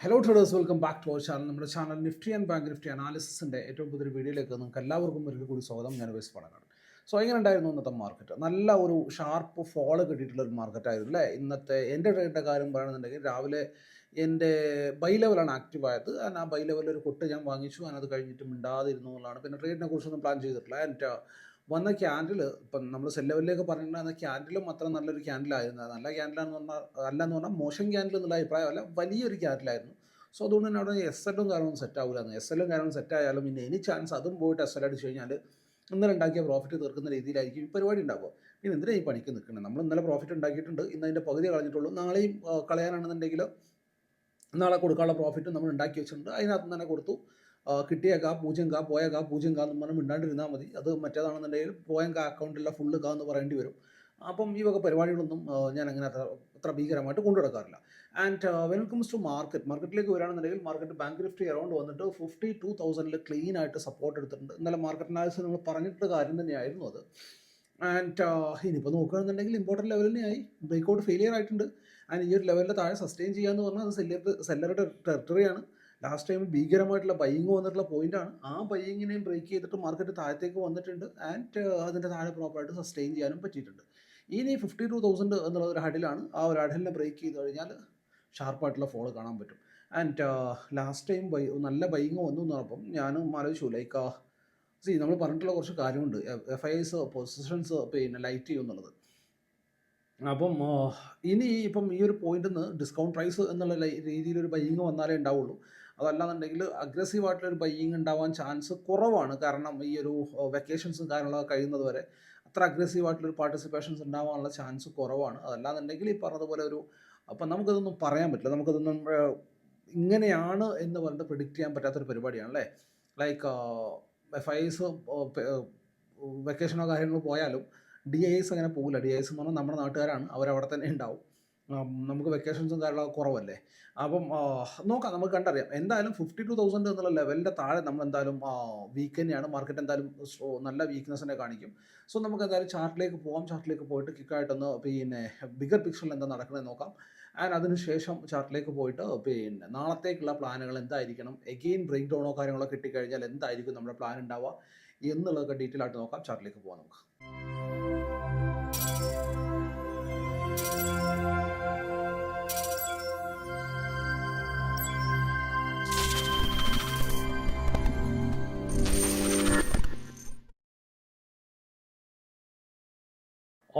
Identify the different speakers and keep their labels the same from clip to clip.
Speaker 1: Hello traders welcome back to our channel നമ്മുടെ channel Nifty and bank Nifty അനാലിസിന്റെ ഏറ്റവും പുതിയൊരു വീഡിയോയിലേക്ക് നിങ്ങൾക്ക് എല്ലാവർക്കും ഒരിക്കൽ കൂടി സ്വാഗതം. ഞാൻ വേസ് പടങ്ങാണ് സോ എങ്ങനെ ഉണ്ടായിരുന്നു ഇന്നത്തെ മാർക്കറ്റ് നല്ല ഒരു ഷാർപ്പ് ഫോൾ കിട്ടിയിട്ടുള്ള ഒരു മാർക്കറ്റ് ആയിരുന്നു അല്ലേ? ഇന്നത്തെ എന്റെ ട്രേഡിന്റെ കാര്യം പറയുകയാണെന്നുണ്ടെങ്കിൽ രാവിലെ എന്റെ ബൈ ലെവലാണ് ആക്റ്റീവ് ആയത്. ആ ബൈ ലെവലിൽ ഒരു കൊട്ട് ഞാൻ വാങ്ങിച്ചു. അതിനത് അത് കഴിഞ്ഞിട്ട് മിണ്ടാതിരുന്നു എന്നുള്ളതാണ്. പിന്നെ ട്രേഡിനെ കുറിച്ചൊന്നും പ്ലാൻ ചെയ്തിട്ടില്ല. എന്റെ വന്ന ക്യാൻഡിൽ ഇപ്പം നമ്മൾ സെൽ ലെവലിലേക്ക് അന്ന് ക്യാൻഡിലും അത്ര നല്ലൊരു ക്യാൻഡിലായിരുന്നു നല്ല ക്യാൻഡിലാന്ന് പറഞ്ഞാൽ അല്ല എന്ന് പറഞ്ഞാൽ മോശം ക്യാൻഡിൽ എന്നുള്ള അഭിപ്രായമല്ല വലിയൊരു ക്യാൻഡിലായിരുന്നു സോ അതുകൊണ്ട് തന്നെ അവിടെ എസ് എല്ലും കാരണം സെറ്റ് ആവില്ലായിരുന്നു എസ് എല്ലും കാര്യങ്ങളും സെറ്റ് ആയാലും പിന്നെ എനി ചാൻസ് അതും പോയിട്ട് എസ് എൽ അടിച്ചു കഴിഞ്ഞാൽ ഇന്നലെ ഉണ്ടാക്കിയ പ്രോഫിറ്റ് തീർക്കുന്ന രീതിയിലായിരിക്കും ഈ പരിപാടി ഉണ്ടാവുക. പിന്നെ എന്തിനാ ഈ പണിക്ക് നിൽക്കുന്നത്? നമ്മൾ ഇന്നലെ പ്രോഫിറ്റ് ഉണ്ടാക്കിയിട്ടുണ്ട് ഇന്ന് അതിന്റെ പകുതി കളഞ്ഞിട്ടുള്ളൂ. നാളെയും കളയാനാണെന്നുണ്ടെങ്കിൽ നാളെ കൊടുക്കാനുള്ള പ്രോഫിറ്റ് നമ്മൾ ഉണ്ടാക്കി വെച്ചിട്ടുണ്ട്. അതിനകത്ത് തന്നെ കൊടുത്തു. കിട്ടിയ കാ പൂജ്യം കാ പോയ കാ പൂജ്യം കാ എന്ന് മിണ്ടാണ്ടിരുന്നാൽ മതി. അത് മറ്റേതാണെന്നുണ്ടെങ്കിൽ പോയ കാ അക്കൗണ്ടില്ല ഫുള്ള് കാ എന്ന് പറയേണ്ടി വരും. അപ്പം ഈ വക പരിപാടികളൊന്നും ഞാൻ അങ്ങനെ അത്ര അത്ര ഭീകരമായിട്ട് കൊണ്ടു നടക്കാറില്ല. And when comes to market മാർക്കറ്റിലേക്ക് വരികയാണെന്നുണ്ടെങ്കിൽ മാർക്കറ്റ് ബാങ്ക് നിഫ്റ്റി അറൗണ്ട് വന്നിട്ട് ഫിഫ്റ്റി ടു തൗസൻഡിൽ ക്ലീൻ ആയിട്ട് സപ്പോർട്ട് എടുത്തിട്ടുണ്ട്. ഇന്നലെ മാർക്കറ്റ് അനാലിസിസ് നമ്മൾ പറഞ്ഞിട്ടുള്ള കാര്യം തന്നെയായിരുന്നു അത്. ആൻഡ് ഇനിയിപ്പോൾ നോക്കുകയാണെന്നുണ്ടെങ്കിൽ ഇമ്പോർട്ടന്റ് ലെവൽ തന്നെയായി. ബ്രേക്കൗട്ട് ഫെയിലിയർ ആയിട്ടുണ്ട്. ആൻഡ് ഈ ഒരു ലെവലിന്റെ താഴെ സസ്റ്റെയിൻ ചെയ്യാന്ന് പറഞ്ഞാൽ അത് സെല്ലർ സെല്ലറുടെ ടെറിട്ടറിയാണ് ലാസ്റ്റ് ടൈം ഭീകരമായിട്ടുള്ള ബൈയിങ് വന്നിട്ടുള്ള പോയിന്റാണ് ആ ബൈയിങ്ങിനെയും ബ്രേക്ക് ചെയ്തിട്ട് മാർക്കറ്റ് താഴത്തേക്ക് വന്നിട്ടുണ്ട് ആൻഡ് അതിന്റെ താഴെ പ്രോപ്പറായിട്ട് സസ്റ്റെയിൻ ചെയ്യാനും പറ്റിയിട്ടുണ്ട്. ഇനി ഫിഫ്റ്റി ടു തൗസൻഡ് എന്നുള്ള ഒരു ഹഡിലാണ് ആ ഒരു ഹഡിലിനെ ബ്രേക്ക് ചെയ്ത് കഴിഞ്ഞാൽ ഷാർപ്പായിട്ടുള്ള ഫോൾ കാണാൻ പറ്റും. ആൻഡ് ലാസ്റ്റ് ടൈം ബൈ നല്ല ബൈങ് വന്നു എന്ന് പറഞ്ഞപ്പം ഞാനും ആലോചിച്ചു ലൈക്ക് സി നമ്മൾ പറഞ്ഞിട്ടുള്ള കുറച്ച് കാര്യമുണ്ട്. എഫ് ഐ എസ് പൊസിഷൻസ് പിന്നെ ലൈറ്റ് ചെയ്യും എന്നുള്ളത്. അപ്പം ഇനി ഇപ്പം ഈ ഒരു പോയിന്റിൽ നിന്ന് ഡിസ്കൗണ്ട് പ്രൈസ് എന്നുള്ള രീതിയിൽ ഒരു ബൈങ് വന്നാലേ ഉണ്ടാവുള്ളൂ. അതല്ലാന്നുണ്ടെങ്കിൽ അഗ്രസീവ് ആയിട്ടുള്ള ഒരു ബൈയിങ് ഉണ്ടാവാൻ ചാൻസ് കുറവാണ്. കാരണം ഈ ഒരു വെക്കേഷൻസും കാര്യങ്ങളൊക്കെ കഴിയുന്നത് വരെ അത്ര അഗ്രസീവ് ആയിട്ടുള്ള ഒരു പാർട്ടിസിപ്പേഷൻസ് ഉണ്ടാവാനുള്ള ചാൻസ് കുറവാണ്. അതല്ലാന്നുണ്ടെങ്കിൽ ഈ പറഞ്ഞതുപോലെ ഒരു അപ്പം നമുക്കതൊന്നും പറയാൻ പറ്റില്ല. നമുക്കതൊന്നും ഇങ്ങനെയാണ് എന്ന് പറഞ്ഞിട്ട് പ്രിഡിക്റ്റ് ചെയ്യാൻ പറ്റാത്തൊരു പരിപാടിയാണ് അല്ലേ? ലൈക്ക് എഫ് ഐ എസ് വെക്കേഷനോ കാര്യങ്ങളോ പോയാലും ഡി ഐ എസ് അങ്ങനെ പോകില്ല ഡി ഐ എസ് എന്ന് പറഞ്ഞാൽ നമ്മുടെ നാട്ടുകാരാണ്. അവരവിടെ തന്നെ ഉണ്ടാവും നമുക്ക് വെക്കേഷൻസും കാര്യങ്ങളൊക്കെ കുറവല്ലേ? അപ്പം നോക്കാം നമുക്ക് കണ്ടറിയാം. എന്തായാലും ഫിഫ്റ്റി ടു തൗസൻഡ് എന്നുള്ള ലെവലിന്റെ താഴെ നമ്മൾ എന്തായാലും വീക്ക് തന്നെയാണ്. മാർക്കറ്റ് എന്തായാലും നല്ല വീക്ക്നെസ്സിനെ കാണിക്കും. സോ നമുക്ക് എന്തായാലും ചാർട്ടിലേക്ക് പോകാം ചാർട്ടിലേക്ക് പോയിട്ട് കിക്കായിട്ടൊന്ന് പിന്നെ ബിഗർ പിക്ചറിൽ എന്താ നടക്കുന്നത് നോക്കാം. ആൻഡ് അതിനുശേഷം ചാർട്ടിലേക്ക് പോയിട്ട് പിന്നെ നാളത്തേക്കുള്ള പ്ലാനുകൾ എന്തായിരിക്കണം? എഗെയിൻ ബ്രേക്ക് ഡൗണോ കാര്യങ്ങളോ കിട്ടിക്കഴിഞ്ഞാൽ എന്തായിരിക്കും നമ്മുടെ പ്ലാൻ ഉണ്ടാവുക? എന്നുള്ളതൊക്കെ ഡീറ്റെയിൽ ആയിട്ട് നോക്കാം. ചാർട്ടിലേക്ക് പോകാം നമുക്ക്.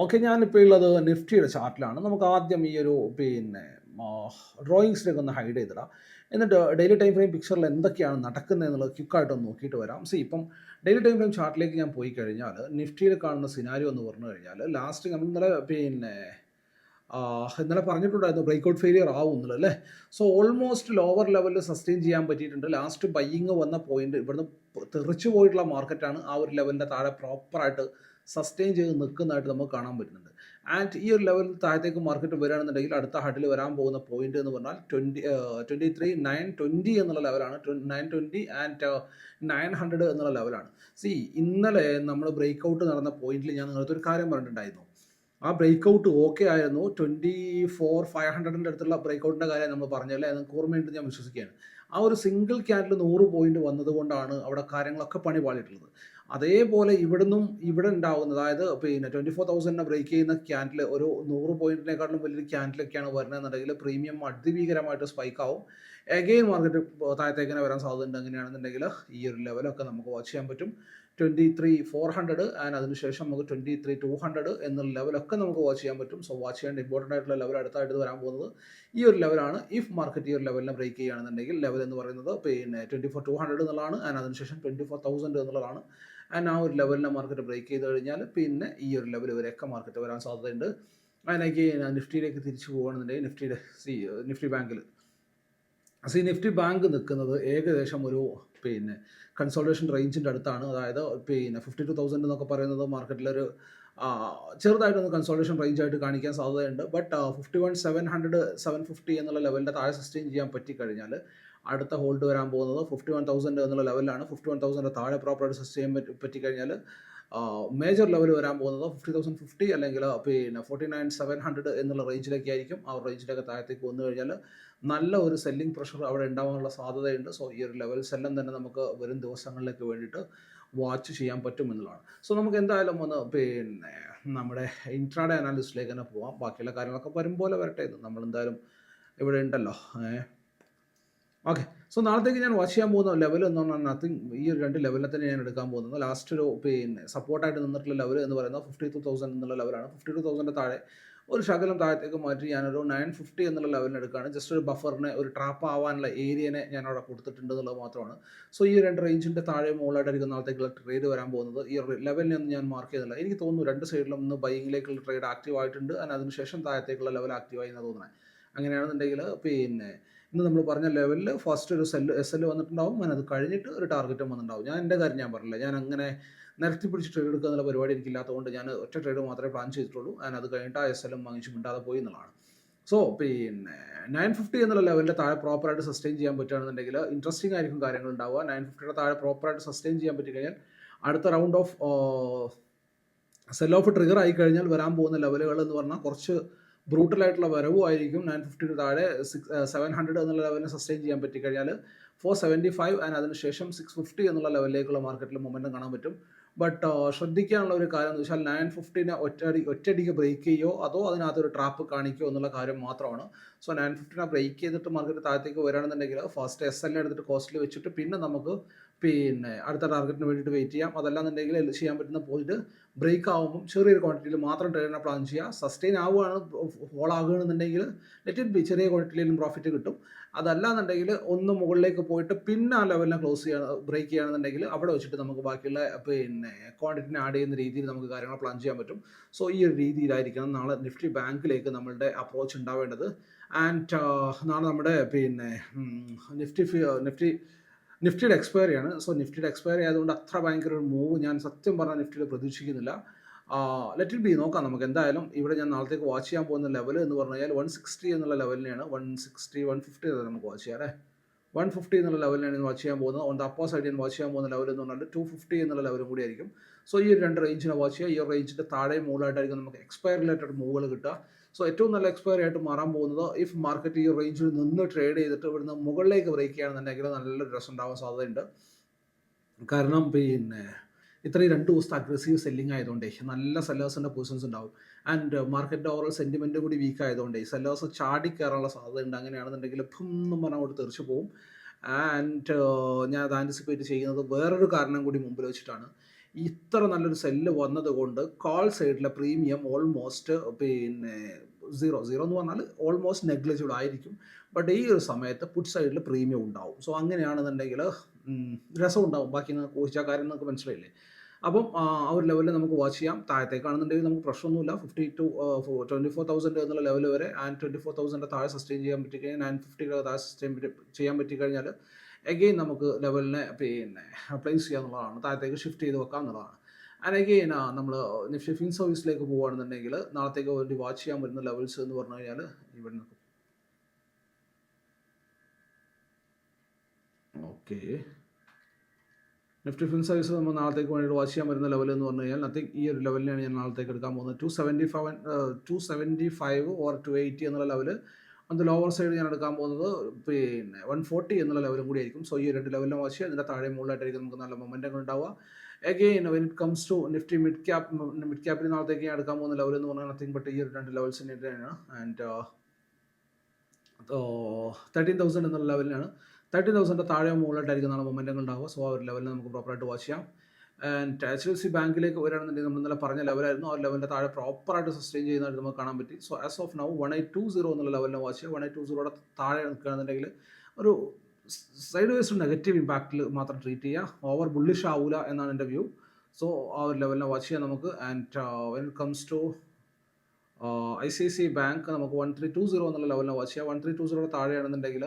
Speaker 1: ഓക്കെ ഞാനിപ്പോൾ ഉള്ളത് നിഫ്റ്റിയുടെ ചാർട്ടിലാണ്. നമുക്ക് ആദ്യം ഈ ഒരു പിന്നെ ഡ്രോയിങ്സിലേക്ക് ഒന്ന് ഹൈഡ് ചെയ്തിടാം. എന്നിട്ട് ഡെയിലി ടൈം ഫ്രെയിം പിക്ചറിൽ എന്തൊക്കെയാണ് നടക്കുന്നത് എന്നുള്ളത് ക്വിക്കായിട്ടൊന്ന് നോക്കിയിട്ട് വരാം. സി ഇപ്പം ഡെയിലി ടൈം ഫ്രെയിം ചാർട്ടിലേക്ക് ഞാൻ പോയി കഴിഞ്ഞാൽ നിഫ്റ്റിയിൽ കാണുന്ന സിനാരിയോ എന്ന് പറഞ്ഞു കഴിഞ്ഞാൽ ലാസ്റ്റ് നമ്മൾ ഇന്നലെ പിന്നെ ഇന്നലെ പറഞ്ഞിട്ടുണ്ടായിരുന്നു ബ്രേക്ക്ഔട്ട് ഫെയിലിയർ ആവും എന്നുള്ളത് അല്ലേ? സോ ഓൾമോസ്റ്റ് ലോവർ ലെവലിൽ സസ്റ്റെയിൻ ചെയ്യാൻ പറ്റിയിട്ടുണ്ട്. ലാസ്റ്റ് ബയ്യിങ് വന്ന പോയിന്റ് ഇവിടുന്ന് തെറിച്ചു പോയിട്ടുള്ള മാർക്കറ്റാണ് ആ ഒരു ലെവലിന്റെ താഴെ പ്രോപ്പറായിട്ട് സസ്റ്റെയിൻ ചെയ്ത് നിൽക്കുന്നതായിട്ട് നമുക്ക് കാണാൻ പറ്റുന്നുണ്ട്. ആൻഡ് ഈ ഒരു ലെവലിൽ താഴത്തേക്ക് മാർക്കറ്റ് വരികയാണെന്നുണ്ടെങ്കിൽ അടുത്ത ഹാട്ടിൽ വരാൻ പോകുന്ന പോയിന്റ് എന്ന് പറഞ്ഞാൽ twenty twenty three nine twenty എന്നുള്ള ലെവലാണ് nine twenty and nine hundred എന്നുള്ള ലെവലാണ് സി ഇന്നലെ നമ്മൾ ബ്രേക്ക് ഔട്ട് നടന്ന പോയിന്റിൽ ഞാൻ നിങ്ങൾക്ക് ഒരു കാര്യം പറഞ്ഞിട്ടുണ്ടായിരുന്നു. ആ ബ്രേക്ക് ഔട്ട് ഓക്കെ ആയിരുന്നു. ട്വന്റി ഫോർ ഫൈവ് ഹൺഡ്രഡിന്റെ അടുത്തുള്ള ബ്രേക്ക് ഔട്ടിന്റെ കാര്യം നമ്മൾ പറഞ്ഞല്ലേ? അത് ഓർമ്മയുണ്ട് ഞാൻ വിശ്വസിക്കുകയാണ്. ആ ഒരു സിംഗിൾ ക്യാൻഡിൽ നൂറ് പോയിന്റ് വന്നതുകൊണ്ടാണ് അവിടെ കാര്യങ്ങളൊക്കെ പണി പാളിയിട്ടുള്ളത്. അതേപോലെ ഇവിടുന്നും ഇവിടെ ഉണ്ടാവുന്നത് അതായത് പിന്നെ ട്വന്റി ഫോർ തൗസൻഡിനെ ബ്രേക്ക് ചെയ്യുന്ന ക്യാൻഡിൽ ഒരു നൂറ് പോയിന്റിനേക്കാളും വലിയൊരു ക്യാൻഡിലൊക്കെയാണ് വരുന്നതെന്നുണ്ടെങ്കിൽ പ്രീമിയം അതിഭീകരമായിട്ട് സ്പൈക്ക് ആവും. എഗെയിൻ മാർക്കറ്റ് താഴത്തേക്കിനെ വരാൻ സാധ്യതയുണ്ട് അങ്ങനെയാണെന്നുണ്ടെങ്കിൽ ഈ ഒരു ലെവലൊക്കെ നമുക്ക് വാച്ച് ചെയ്യാൻ പറ്റും. Twenty three four hundred and അതിനുശേഷം നമുക്ക് ട്വന്റി ത്രീ ടു ഹൺഡ്രഡ് എന്നുള്ള ലെവലൊക്കെ നമുക്ക് വാച്ച് ചെയ്യാൻ പറ്റും. സോ വാച്ച് ചെയ്യേണ്ട ഇമ്പോർട്ടന്റ് ആയിട്ടുള്ള ലെവൽ അടുത്തായിട്ട് വരാൻ പോകുന്നത് ഈ ഒരു ലെവലാണ് ഇഫ് മാർക്കറ്റ് ഈ ഒരു ലെവലിനെ ബ്രേക്ക് ചെയ്യുകയാണെന്നുണ്ടെങ്കിൽ ലെവൽ എന്ന് പറയുന്നത് പിന്നെ ട്വന്റി ഫോർ ടു ഹൺഡ്രഡ് എന്നുള്ളതാണ് ആൻഡ് അതിനുശേഷം ട്വന്റി ഫോർ തൗസൻഡ് എന്നുള്ളതാണ്. ആൻഡ് ആ ഒരു ലെവലിനെ മാർക്കറ്റ് ബ്രേക്ക് ചെയ്ത് കഴിഞ്ഞാൽ പിന്നെ ഈ ഒരു ലെവൽ വരെയൊക്കെ മാർക്കറ്റ് വരാൻ സാധ്യതയുണ്ട്. അതിനേക്ക് നിഫ്റ്റിയിലേക്ക് തിരിച്ചു പോകുകയാണെന്നുണ്ടെങ്കിൽ നിഫ്റ്റിയുടെ സി നിഫ്റ്റി ബാങ്കിൽ സി നിഫ്റ്റി ബാങ്ക് നിൽക്കുന്നത് ഏകദേശം ഒരു പിന്നെ കൺസോൾട്ടേഷൻ റേഞ്ചിന്റെ അടുത്താണ്. അതായത് പിന്നെ ഫിഫ്റ്റി ടു തൗസൻഡ് എന്നൊക്കെ പറയുന്നത് മാർക്കറ്റിലൊരു ചെറുതായിട്ടൊന്ന് കൺസോൾട്ടേഷൻ റേഞ്ച് ആയിട്ട് കാണിക്കാൻ സാധ്യതയുണ്ട്. But fifty one seven hundred seven fifty എന്നുള്ള ലെവലിന്റെ താഴെ സസ്റ്റെയിൻ ചെയ്യാൻ പറ്റിക്കഴിഞ്ഞാൽ അടുത്ത ഹോൾഡ് വരാൻ പോകുന്നത് ഫിഫ്റ്റി വൺ തൗസൻഡ് എന്നുള്ള ലെവലാണ് ഫിഫ്റ്റി വൺ തൗസൻഡ് താഴെ പ്രോപ്പറായിട്ട് സസ്റ്റെയിൻ പറ്റിക്കഴിഞ്ഞാൽ മേജർ ലെവൽ വരാൻ പോകുന്നത് ഫിഫ്റ്റി തൗസൻഡ് ഫിഫ്റ്റി അല്ലെങ്കിൽ പിന്നെ ഫോർട്ടി നയൻ സെവൻ ഹൺഡ്രഡ് എന്നുള്ള റേഞ്ചിലൊക്കെ ആയിരിക്കും ആ റേഞ്ചിലൊക്കെ താഴത്തേക്ക് വന്നു കഴിഞ്ഞാൽ നല്ല ഒരു സെല്ലിംഗ് പ്രഷർ അവിടെ ഉണ്ടാകാനുള്ള സാധ്യതയുണ്ട്. സോ ഈ ഒരു ലെവൽസ് എല്ലാം തന്നെ നമുക്ക് വരും ദിവസങ്ങളിലേക്ക് വേണ്ടിയിട്ട് വാച്ച് ചെയ്യാൻ പറ്റും എന്നുള്ളതാണ്. സോ നമുക്ക് എന്തായാലും ഒന്ന് പിന്നെ നമ്മുടെ ഇൻട്രാഡേ അനാലിസ്റ്റിലേക്ക് തന്നെ പോവാം. ബാക്കിയുള്ള കാര്യങ്ങളൊക്കെ വരും പോലെ വരട്ടെ നമ്മൾ എന്തായാലും ഇവിടെ ഉണ്ടല്ലോ. ഏഹ് ഓക്കെ സോ നാളത്തേക്ക് ഞാൻ വാച്ച് ചെയ്യാൻ പോകുന്ന ലെവൽ എന്ന് പറഞ്ഞാൽ നത്തിങ് ഈ ഒരു രണ്ട് ലെവലിനെ തന്നെ ഞാൻ എടുക്കാൻ പോകുന്നത്. ലാസ്റ്റ് ഒരു പിന്നെ സപ്പോർട്ടായിട്ട് നിന്നിട്ടുള്ള ലെവൽ എന്ന് പറയുന്നത് ഫിഫ്റ്റി ടു തൗസൻഡ് എന്നുള്ള ലെവലാണ് ഫിഫ്റ്റി ടു തൗസൻഡ് താഴെ ഒരു ശകലം താഴത്തേക്ക് മാറ്റി ഞാനൊരു നയൻ ഫിഫ്റ്റി എന്നുള്ള ലെവലിന് എടുക്കുകയാണ്. ജസ്റ്റ് ഒരു ബഫറിനെ ഒരു ട്രാപ്പ് ആവാനുള്ള ഏരിയനെ ഞാൻ അവിടെ കൊടുത്തിട്ടുണ്ട് എന്നുള്ളത് മാത്രമാണ്. സോ ഈ രണ്ട് റേഞ്ചിന്റെ താഴെ മുകളിലായിട്ടായിരിക്കും നാളത്തേക്കുള്ള ട്രേഡ് വരാൻ പോകുന്നത്. ഈ ലെവലിനൊന്നും ഞാൻ മാർക്ക് ചെയ്തില്ല എനിക്ക് തോന്നുന്നു രണ്ട് സൈഡിലും ഒന്ന് ബൈങ്ങിലേക്കുള്ള ട്രേഡ് ആക്റ്റീവ് ആയിട്ടുണ്ട്. അതിനുശേഷം താഴത്തേക്കുള്ള ലെവൽ ആക്റ്റീവ് ആയി എന്ന് തോന്നുന്നത്. അങ്ങനെയാണെന്നുണ്ടെങ്കിൽ പിന്നെ ഇന്ന് നമ്മൾ പറഞ്ഞ ലെവലിൽ ഫസ്റ്റ് ഒരു സെല്ല് എസ് എൽ വന്നിട്ടുണ്ടാവും. ഞാൻ അത് കഴിഞ്ഞിട്ട് ഒരു ടാർഗറ്റും വന്നിട്ടുണ്ടാവും. ഞാൻ എന്റെ കാര്യം ഞാൻ പറഞ്ഞില്ല. ഞാൻ അങ്ങനെ നിരത്തി പിടിച്ച് ട്രേഡ് എടുക്കുക എന്നുള്ള പരിപാടി എനിക്കില്ലാത്തതുകൊണ്ട് ഞാൻ ഒറ്റ ട്രേഡ് മാത്രമേ പ്ലാൻ ചെയ്തിട്ടുള്ളൂ. ഞാൻ അത് കഴിഞ്ഞിട്ട് ആ എസ് എല്ലും വാങ്ങിച്ച് മിണ്ടാതെ പോയി എന്നുള്ളതാണ്. സോ പിന്നെ നയൻ ഫിഫ്റ്റി എന്നുള്ള ലെവലിന്റെ താഴെ പ്രോപ്പറായിട്ട് സസ്റ്റെയിൻ ചെയ്യാൻ പറ്റുകയാണെന്നുണ്ടെങ്കിൽ ഇൻട്രസ്റ്റിംഗ് ആയിരിക്കും കാര്യങ്ങൾ ഉണ്ടാവുക. നയൻ ഫിഫ്റ്റിയുടെ താഴെ പ്രോപ്പറായിട്ട് സസ്റ്റെയിൻ ചെയ്യാൻ പറ്റി കഴിഞ്ഞാൽ അടുത്ത round of sell off trigger ആയി കഴിഞ്ഞാൽ വരാൻ പോകുന്ന ലെവലുകൾ എന്ന് പറഞ്ഞാൽ കുറച്ച് ബ്രൂട്ടലായിട്ടുള്ള വരവും ആയിരിക്കും നയൻ ഫിഫ്റ്റിന് താഴെ സിക്സ് സെവൻ ഹൺഡ്രഡ് എന്നുള്ള ലെവലിന് സസ്റ്റെയിൻ ചെയ്യാൻ പറ്റിക്കഴിഞ്ഞാൽ ഫോർ സെവന്റി ഫൈവ് ആൻഡ് അതിനുശേഷം സിക്സ് ഫിഫ്റ്റി എന്നുള്ള ലെവലിലേക്കുള്ള മാർക്കറ്റിൽ മൊമെന്റം കാണാൻ പറ്റും. ബട്ട് ശ്രദ്ധിക്കാനുള്ള ഒരു കാര്യം എന്ന് വെച്ചാൽ നയൻ ഫിഫ്റ്റീനെ ഒറ്റടി ഒറ്റയടിക്ക് ബ്രേക്ക് ചെയ്യുമോ അതോ അതിനകത്തൊരു ട്രാപ്പ് കാണിക്കോ എന്നുള്ള കാര്യം മാത്രമാണ്. സോ നയൻ ഫിഫ്റ്റീനെ ബ്രേക്ക് ചെയ്തിട്ട് മാർക്കറ്റ് താഴത്തേക്ക് വരികയാണെന്നുണ്ടെങ്കിൽ ഫസ്റ്റ് എസ് എൽ എടുത്തിട്ട് കോസ്റ്റിൽ വെച്ചിട്ട് പിന്നെ നമുക്ക് പിന്നെ അടുത്ത ടാർഗറ്റിന് വേണ്ടിയിട്ട് വെയിറ്റ് ചെയ്യാം. അതല്ലാന്നുണ്ടെങ്കിൽ ചെയ്യാൻ പറ്റുന്ന പോയിട്ട് ബ്രേക്ക് ആകുമ്പോൾ ചെറിയൊരു ക്വാണ്ടിറ്റിയിൽ മാത്രം ട്രേഡിനെ പ്ലാൻ ചെയ്യുക. സസ്റ്റെയിൻ ആവുകയാണ് ഫോൾ ആകുകയാണെന്നുണ്ടെങ്കിൽ ലെറ്റ് ഇറ്റ് ബി ചെറിയ ക്വാണ്ടിറ്റിയിലും പ്രോഫിറ്റ് കിട്ടും. അതല്ലാന്നുണ്ടെങ്കിൽ ഒന്ന് മുകളിലേക്ക് പോയിട്ട് പിന്നെ ആ ലെവലിനെ ക്ലോസ് ചെയ്യണം ബ്രേക്ക് ചെയ്യുകയാണെന്നുണ്ടെങ്കിൽ അവിടെ വെച്ചിട്ട് നമുക്ക് ബാക്കിയുള്ള പിന്നെ ക്വാണ്ടിറ്റിനെ ആഡ് ചെയ്യുന്ന രീതിയിൽ നമുക്ക് കാര്യങ്ങൾ പ്ലാൻ ചെയ്യാൻ പറ്റും. സോ ഈ ഒരു രീതിയിലായിരിക്കണം നാളെ നിഫ്റ്റി ബാങ്കിലേക്ക് നമ്മളുടെ അപ്രോച്ച് ഉണ്ടാവേണ്ടത്. ആൻഡ് നാളെ നമ്മുടെ പിന്നെ നിഫ്റ്റി നിഫ്റ്റി നിഫ്റ്റിയുടെ എക്സ്പയറി ആണ്. സോ നിഫ്റ്റിയുടെ എക്സ്പയറി ആയതുകൊണ്ട് അത്ര ഭയങ്കര ഒരു മൂവ് ഞാൻ സത്യം പറഞ്ഞാൽ നിഫ്റ്റിയിൽ പ്രതീക്ഷിക്കുന്നില്ല. ലെറ്റ് ഇറ്റ് ബി നോക്കാം നമുക്ക്. എന്തായാലും ഇവിടെ ഞാൻ നാളത്തേക്ക് വാച്ച് ചെയ്യാൻ പോകുന്ന ലെവൽ എന്ന് പറഞ്ഞു കഴിഞ്ഞാൽ വൺ സിക്സ്റ്റി എന്നുള്ള ലെവലിനെയാണ് വൺ സിക്സ്റ്റി വൺ ഫിഫ്റ്റി നമുക്ക് വാച്ച് ചെയ്യാം അല്ലേ? വൺ ഫിഫ്റ്റി എന്നുള്ള ലെവലിനാണ് ഇന്ന് വാച്ച് ചെയ്യാൻ പോകുന്നത്. ഓൺ ദ അപ്പോ സൈഡിൽ വാച്ച് ചെയ്യാൻ പോകുന്ന ലെവൽ എന്ന് പറഞ്ഞാൽ ടു ഫിഫ്റ്റി എന്നുള്ള ലെവലും കൂടി ആയിരിക്കും സോ ഈ രണ്ട് റേഞ്ചിനെ വാച്ച് ചെയ്യുക. ഈ റേഞ്ചിന്റെ താഴെ മുകളിലായിട്ടായിരിക്കും നമുക്ക് എക്സ്പയർ റിലേറ്റഡ് മൂവുകൾ കിട്ടുക. സോ ഏറ്റവും നല്ല എക്സ്പയറി ആയിട്ട് മാറാൻ പോകുന്നത് ഇഫ് മാർക്കറ്റ് ഈ റേഞ്ചിൽ നിന്ന് ട്രേഡ് ചെയ്തിട്ട് ഇവിടുന്ന് മുകളിലേക്ക് ബ്രേക്ക് ചെയ്യുകയാണെന്നുണ്ടെങ്കിൽ നല്ലൊരു രസം ഉണ്ടാവാൻ സാധ്യതയുണ്ട്. കാരണം പിന്നെ ഇത്രയും രണ്ട് ദിവസത്തെ അഗ്രസീവ് സെല്ലിംഗ് ആയതുകൊണ്ടേ നല്ല സെല്ലേഴ്സിന്റെ പൊസിഷൻസ് ഉണ്ടാവും. ആൻഡ് മാർക്കറ്റിന്റെ ഓവറോൾ സെന്റിമെന്റ് കൂടി വീക്ക് ആയതുകൊണ്ടേ സെല്ലേഴ്സ് ചാടി കയറാനുള്ള സാധ്യതയുണ്ട്. അങ്ങനെയാണെന്നുണ്ടെങ്കിൽ എന്ന് പറഞ്ഞാൽ അങ്ങോട്ട് തെറിച്ച് പോകും ആൻഡ് ഞാൻ അത് ആന്റിസിപ്പേറ്റ് ചെയ്യുന്നത് വേറൊരു കാരണം കൂടി മുമ്പിൽ വെച്ചിട്ടാണ്. ഇത്ര നല്ലൊരു സെല്ല് വന്നതുകൊണ്ട് കോൾ സൈഡിലെ പ്രീമിയം ഓൾമോസ്റ്റ് പിന്നെ സീറോ സീറോ എന്ന് പറഞ്ഞാൽ ഓൾമോസ്റ്റ് നെഗ്ലിജിബിൾ ആയിരിക്കും. ബട്ട് ഈ ഒരു സമയത്ത് പുട്ട് സൈഡിൽ പ്രീമിയം ഉണ്ടാവും. സോ അങ്ങനെയാണെന്നുണ്ടെങ്കിൽ രസം ഉണ്ടാവും. ബാക്കി നിങ്ങൾക്ക് ഊഹിച്ച കാര്യം നിങ്ങൾക്ക് മനസ്സിലായില്ലേ? അപ്പം ആ ഒരു ലെവലിൽ നമുക്ക് വാച്ച് ചെയ്യാം. താഴത്തേക്കാണെന്നുണ്ടെങ്കിൽ നമുക്ക് പ്രശ്നമൊന്നുമില്ല. Fifty two twenty four thousand എന്നുള്ള ലെവൽ വരെ ആൻഡ് ട്വന്റി ഫോർ തൗസൻഡ് താഴെ സസ്റ്റെയിൻ ചെയ്യാൻ പറ്റിക്കഴിഞ്ഞാൽ നയൻ ഫിഫ്റ്റിയുടെ താഴെ സസ്റ്റെയിൻ ചെയ്യാൻ പറ്റിക്കഴിഞ്ഞാൽ എഗെയിൻ നമുക്ക് ലെവലിനെ പിന്നെ പ്ലേസ് ചെയ്യുക എന്നുള്ളതാണ് താഴത്തേക്ക് ഷിഫ്റ്റ് ചെയ്ത് വെക്കാം എന്നുള്ളതാണ്. ആൻഡ് അഗെയിൻ നമ്മൾ നിഫ്റ്റി ഫിൻ സർവീസിലേക്ക് പോകുകയാണെന്നുണ്ടെങ്കിൽ നാളത്തേക്ക് വേണ്ടി വാച്ച് ചെയ്യാൻ പറ്റുന്ന ലെവൽസ് എന്ന് പറഞ്ഞു കഴിഞ്ഞാൽ ഇവിടെ നിന്ന് ഓക്കെ നിഫ്റ്റി ഫിൻ സർവീസ് നമ്മൾ നാളത്തേക്ക് വേണ്ടി വാച്ച് ചെയ്യാൻ വരുന്ന ലെവൽ എന്ന് പറഞ്ഞു കഴിഞ്ഞാൽ നത്തിങ് ഈ ഒരു ലെവലിനാണ് ഞാൻ നാളത്തേക്ക് എടുക്കാൻ പോകുന്നത്. Two seventy five two seventy five or two eighty എന്നുള്ള ലെവൽ അത് ലോവർ സൈഡ് ഞാൻ എടുക്കാൻ പോകുന്നത് പിന്നെ വൺ ഫോർട്ടി എന്നുള്ള ലെവലും കൂടി ആയിരിക്കും. സോ ഈ രണ്ട് ലെവലിനെ വാശി അതിന്റെ താഴെ മുകളിലായിട്ടായിരിക്കും നമുക്ക് നല്ല മൊമെന്റങ്ങൾ ഉണ്ടാവുക. Again when it comes to Nifty mid cap mid ക്യാപ്പിൽ നാളത്തേക്ക് ഞാൻ എടുക്കാൻ പോകുന്ന ലെവൽ എന്ന് പറഞ്ഞാൽ നത്തിങ് ബട്ട് ഈ ഒരു രണ്ട് ലെവൽസിന്റെ തന്നെയാണ്. ആൻഡ് തേർട്ടീൻ തൗസൻഡ് എന്നുള്ള ലെവലിനാണ് തേർട്ടീൻ തൗസൻഡ് താഴെ മുകളിലായിട്ടായിരിക്കും നാളെ മൊമെന്റങ്ങൾ ഉണ്ടാവുക. സോ ആ ഒരു ലെവലിൽ നമുക്ക് പ്രോപ്പറായിട്ട് വാച്ച് ചെയ്യാം. എച്ച് ഡി എഫ് സി ബാങ്കിലേക്ക് വരികയാണെന്നുണ്ടെങ്കിൽ നമ്മൾ ഇന്നലെ പറഞ്ഞ ലെവലായിരുന്നു ആ ലെവലിന്റെ താഴെ പ്രോപ്പറായിട്ട് സസ്റ്റെയിൻ ചെയ്യുന്നതായിട്ട് നമുക്ക് കാണാൻ പറ്റി. So as of now one eight two zero എന്നുള്ള ലെവലിനെ വാച്ച് ചെയ്യുക. വൺ എയ്റ്റ് ടു സീറോയുടെ താഴെ നിൽക്കുകയാണെന്നുണ്ടെങ്കിൽ ഒരു സൈഡ് വേസ് നെഗറ്റീവ് ഇമ്പാക്റ്റിൽ മാത്രം ട്രീറ്റ് ചെയ്യുക. ഓവർ ബുള്ളിഷ് ആവില്ല എന്നാണ് എന്റെ വ്യൂ സോ ആ ഒരു ലെവലിനെ വാച്ച് ചെയ്യാം നമുക്ക്. And when it comes to I C C bank നമുക്ക് വൺ ത്രീ ടു സീറോ എന്നുള്ള ലെവലിനെ വാച്ച് ചെയ്യാം വൺ ത്രീ ടു സീറോയുടെ താഴെയാണെന്നുണ്ടെങ്കിൽ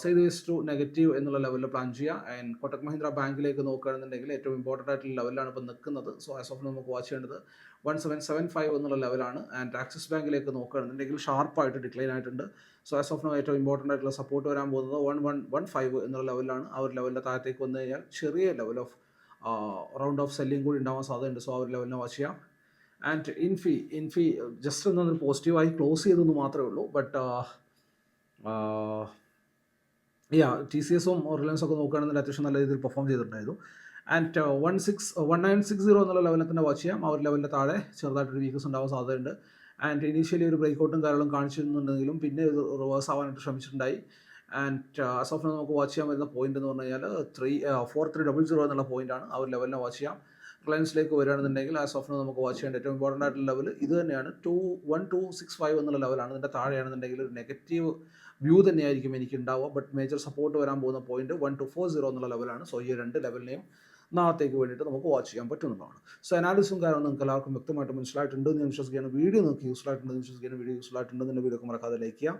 Speaker 1: സൈഡ് വേസ് ടു നെഗറ്റീവ് എന്നുള്ള ലെവലിൽ പ്ലാൻ ചെയ്യുക ആൻഡ് കൊട്ടക് മഹീന്ദ്ര ബാങ്കിലേക്ക് നോക്കുകയാണെന്നുണ്ടെങ്കിൽ ഏറ്റവും ഇമ്പോർട്ടന്റ് ആയിട്ടുള്ള ലെവലാണ് ഇപ്പോൾ നിൽക്കുന്നത്. സോ ആസ് ഓഫ് നമുക്ക് വാച്ച് ചെയ്യേണ്ടത് വൺ സെവൻ സെവൻ ഫൈവ് എന്നുള്ള ലെവലാണ് ആൻഡ് ആക്സിസ് ബാങ്കിലേക്ക് നോക്കുകയാണെന്നുണ്ടെങ്കിൽ ഷാർപ്പായിട്ട് ഡിക്ലൈൻ ആയിട്ടുണ്ട്. സോ ആസ് ഓഫ് നോ ഏറ്റവും ഇമ്പോർട്ടന്റ് ആയിട്ടുള്ള സപ്പോർട്ട് വരാൻ പോകുന്നത് വൺ വൺ വൺ ഫൈവ് എന്നുള്ള ലെവലാണ് ആ ഒരു ലെവലിന്റെ താഴത്തേക്ക് വന്നു കഴിഞ്ഞാൽ ചെറിയ level of round off selling കൂടി ഉണ്ടാവാൻ സാധ്യതയുണ്ട്. സോ ആ ഒരു ലെവലിനെ വാച്ച് ചെയ്യാം. ആൻഡ് ഇൻഫി ഇൻഫി ജസ്റ്റ് ഒന്ന് പോസിറ്റീവായി ക്ലോസ് ചെയ്തെന്ന് മാത്രമേ ഉള്ളൂ. ബട്ട് യാ ടി സി എസും റിലയൻസ് ഒക്കെ നോക്കുകയാണെന്നുണ്ടെങ്കിൽ അത്യാവശ്യം നല്ല രീതിയിൽ പെർഫോം ചെയ്തിട്ടുണ്ടായിരുന്നു. And one six one nine six zero എന്നുള്ള ലെവലിൽ തന്നെ വാച്ച് ചെയ്യാം. ആ ഒരു ലെവലിന്റെ താഴെ ചെറുതായിട്ടൊരു വീക്കസ് ഉണ്ടാവാൻ സാധ്യതയുണ്ട്. ആൻഡ് ഇനീഷ്യലി ഒരു ബ്രേക്കൗട്ടും കാര്യങ്ങളും കാണിച്ചിരുന്നുണ്ടെങ്കിലും പിന്നെ ഇത് റിവേഴ്സ് ആവാനായിട്ട് ശ്രമിച്ചിട്ടുണ്ടായി. ആൻഡ് ആസ് ഓഫ് നമുക്ക് വാച്ച് ചെയ്യാൻ വരുന്ന പോയിന്റ് എന്ന് പറഞ്ഞു കഴിഞ്ഞാൽ three four three double zero എന്നുള്ള പോയിന്റാണ് ആ ഒരു ലെവലിനെ വാച്ച് ചെയ്യാം. റിലയൻസിലേക്ക് വരികയാണെന്നുണ്ടെങ്കിൽ ആസ് ഓഫ് നമുക്ക് വാച്ച് ചെയ്യേണ്ട ഏറ്റവും ഇമ്പോർട്ടന്റ് ആയിട്ടുള്ള ലെവൽ ഇത് തന്നെയാണ്. Two one two six five എന്നുള്ള ലെവലാണ് ഇതിന്റെ താഴെയാണെന്നുണ്ടെങ്കിൽ ഒരു നെഗറ്റീവ് വ്യൂ തന്നെയായിരിക്കും എനിക്ക് ഉണ്ടാവുക ബട്ട് മേജർ സപ്പോർട്ട് വരാൻ പോകുന്ന point one two four zero എന്നുള്ള ലെവലാണ് സോ ഈ രണ്ട് ലെവലിനെയും നാളത്തേക്ക് വേണ്ടിയിട്ട് നമുക്ക് വാച്ച് ചെയ്യാൻ പറ്റുന്നതാണ്. സോ അനാലിസും കാരണം നിങ്ങൾക്ക് എല്ലാവർക്കും വ്യക്തമായിട്ട് മനസ്സിലായിട്ടുണ്ട് എന്ന് ഞാൻ വിശ്വസിക്കുകയാണ് വീഡിയോ നിങ്ങൾക്ക് യൂസ്ഫുൾ ആയിട്ടുണ്ടെന്ന് വിശ്വസിക്കുകയാണ് വീഡിയോ യൂസ്ഫുൾ ആയിട്ടുണ്ടെന്ന് വീഡിയോ മറക്കാതെ ലൈക്ക് ചെയ്യാം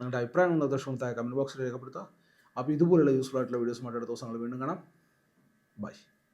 Speaker 1: നിങ്ങളുടെ അഭിപ്രായങ്ങളും നിർദ്ദേശങ്ങളും താഴെ ബോക്സിൽ രേഖപ്പെടുത്തുക. അപ്പോൾ ഇതുപോലുള്ള യൂസ്ഫുൾ ആയിട്ടുള്ള വീഡിയോസുമായിട്ട് അടുത്ത ദിവസങ്ങൾ വീണ്ടും കാണാം. ബൈ